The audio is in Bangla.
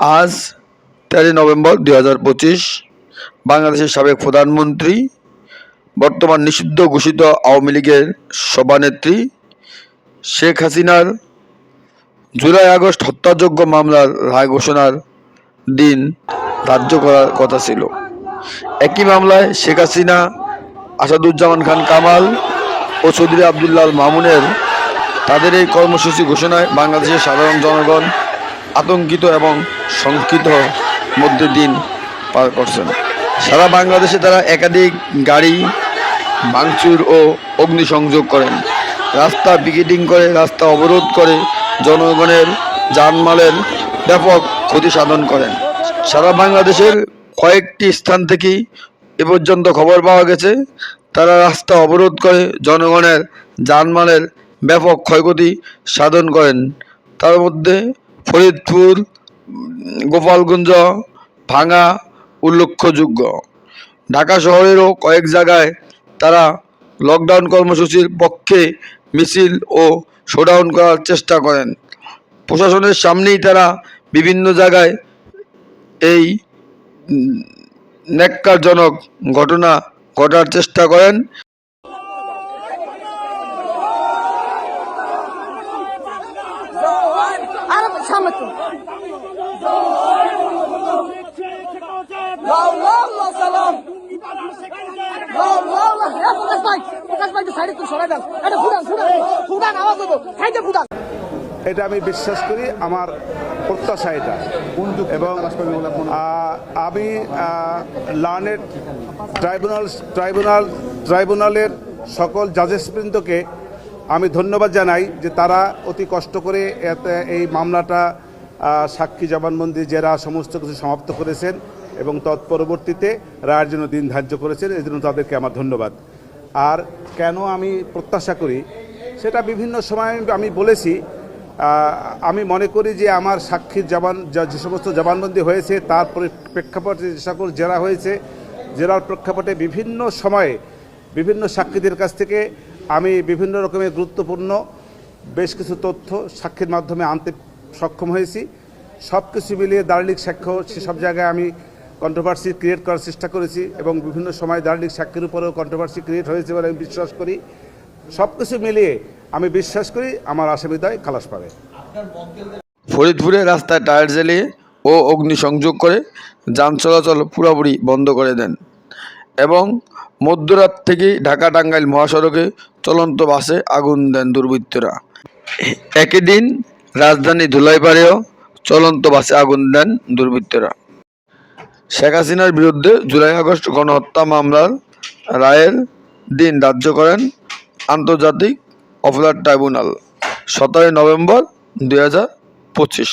আজ তেরোই নভেম্বর দুই হাজার পঁচিশ, বাংলাদেশের সাবেক প্রধানমন্ত্রী, বর্তমান নিষিদ্ধ ঘোষিত আওয়ামী লীগের সভানেত্রী শেখ হাসিনার জুলাই আগস্ট হত্যাযোগ্য মামলার রায় ঘোষণার দিন ধার্য করার কথা ছিল। একই মামলায় শেখ হাসিনা, আসাদুজ্জামান খান কামাল ও চৌধুরী আবদুল্লাহ মামুনের তাদের এই কর্মসূচি ঘোষণায় বাংলাদেশের সাধারণ জনগণ আতঙ্কিত এবং শঙ্কিত মধ্যে দিন পার করছেন। সারা বাংলাদেশে তারা একাধিক গাড়ি, ভাঙচুর ও অগ্নিসংযোগ করেন। রাস্তা পিকেটিং করে, রাস্তা অবরোধ করে জনগণের যানমালের ব্যাপক ক্ষতি সাধন করেন। সারা বাংলাদেশের কয়েকটি স্থান থেকেই এ পর্যন্ত খবর পাওয়া গেছে, তারা রাস্তা অবরোধ করে জনগণের যানমালের ব্যাপক ক্ষয়ক্ষতি সাধন করেন। তার মধ্যে ফরিদপুর, গোপালগঞ্জ ভাঙা উল্লেখযোগ্য। ঢাকা শহরেরও কয়েক জায়গায় তারা লকডাউন কর্মসূচির পক্ষে মিছিল ও শোডাউন করার চেষ্টা করেন। প্রশাসনের সামনেই তারা বিভিন্ন জায়গায় এই ন্যাক্কারজনক ঘটনা ঘটার চেষ্টা করেন। এটা আমি বিশ্বাস করি আমার প্রত্যাশা এটা। এবং আমি লার্নেড ট্রাইব্যুনাল ট্রাইব্যুনাল ট্রাইব্যুনালের সকল জাজেস বৃন্দকে আমি ধন্যবাদ জানাই যে তারা অতি কষ্ট করে এই মামলাটা সাক্ষী জবানবন্দি, জেরা, সমস্ত কিছু সমাপ্ত করেছেন এবং তৎপরবর্তীতে রায়ের জন্য দিন ধার্য করেছেন। এই জন্য তাদেরকে আমার ধন্যবাদ। আর কেন আমি প্রত্যাশা করি, সেটা বিভিন্ন সময় আমি বলেছি আমি মনে করি যে আমার সাক্ষীর জবান, যে সমস্ত জবানবন্দি হয়েছে, তার প্রেক্ষাপটে যে সকল জেরা হয়েছে, জেরার প্রেক্ষাপটে বিভিন্ন সময়ে বিভিন্ন সাক্ষীদের কাছ থেকে আমি বিভিন্ন রকমের গুরুত্বপূর্ণ বেশ কিছু তথ্য সাক্ষীর মাধ্যমে আনতে সক্ষম হয়েছি। সব কিছু মিলিয়ে দার্লিক সাক্ষ্য সেসব জায়গায় আমি কন্ট্রোভার্সি ক্রিয়েট করার চেষ্টা করেছি এবং বিভিন্ন সময় দার্লিক সাক্ষীর উপরেও কন্ট্রোভার্সি ক্রিয়েট হয়েছে বলে আমি বিশ্বাস করি। সব কিছু মিলিয়ে আমি বিশ্বাস করি আমার আসামিদায় খালাস পাবে। ফরিদপুরে রাস্তায় টায়ার জ্বালিয়ে ও অগ্নিসংযোগ করে যান চলাচল পুরোপুরি বন্ধ করে দেন। এবং মধ্যরাত থেকেই ঢাকা টাঙ্গাইল মহাসড়কে চলন্ত বাসে আগুন দেন দুর্বৃত্তরা। একই দিন রাজধানী ধুলাইপাড়েও চলন্ত বাসে আগুন দেন দুর্বৃত্তরা। শেখ হাসিনার বিরুদ্ধে জুলাই আগস্ট গণহত্যা মামলার রায়ের দিন ধার্য করেন আন্তর্জাতিক অপরাধ ট্রাইব্যুনাল, সতেরোই নভেম্বর দুই হাজার পঁচিশ।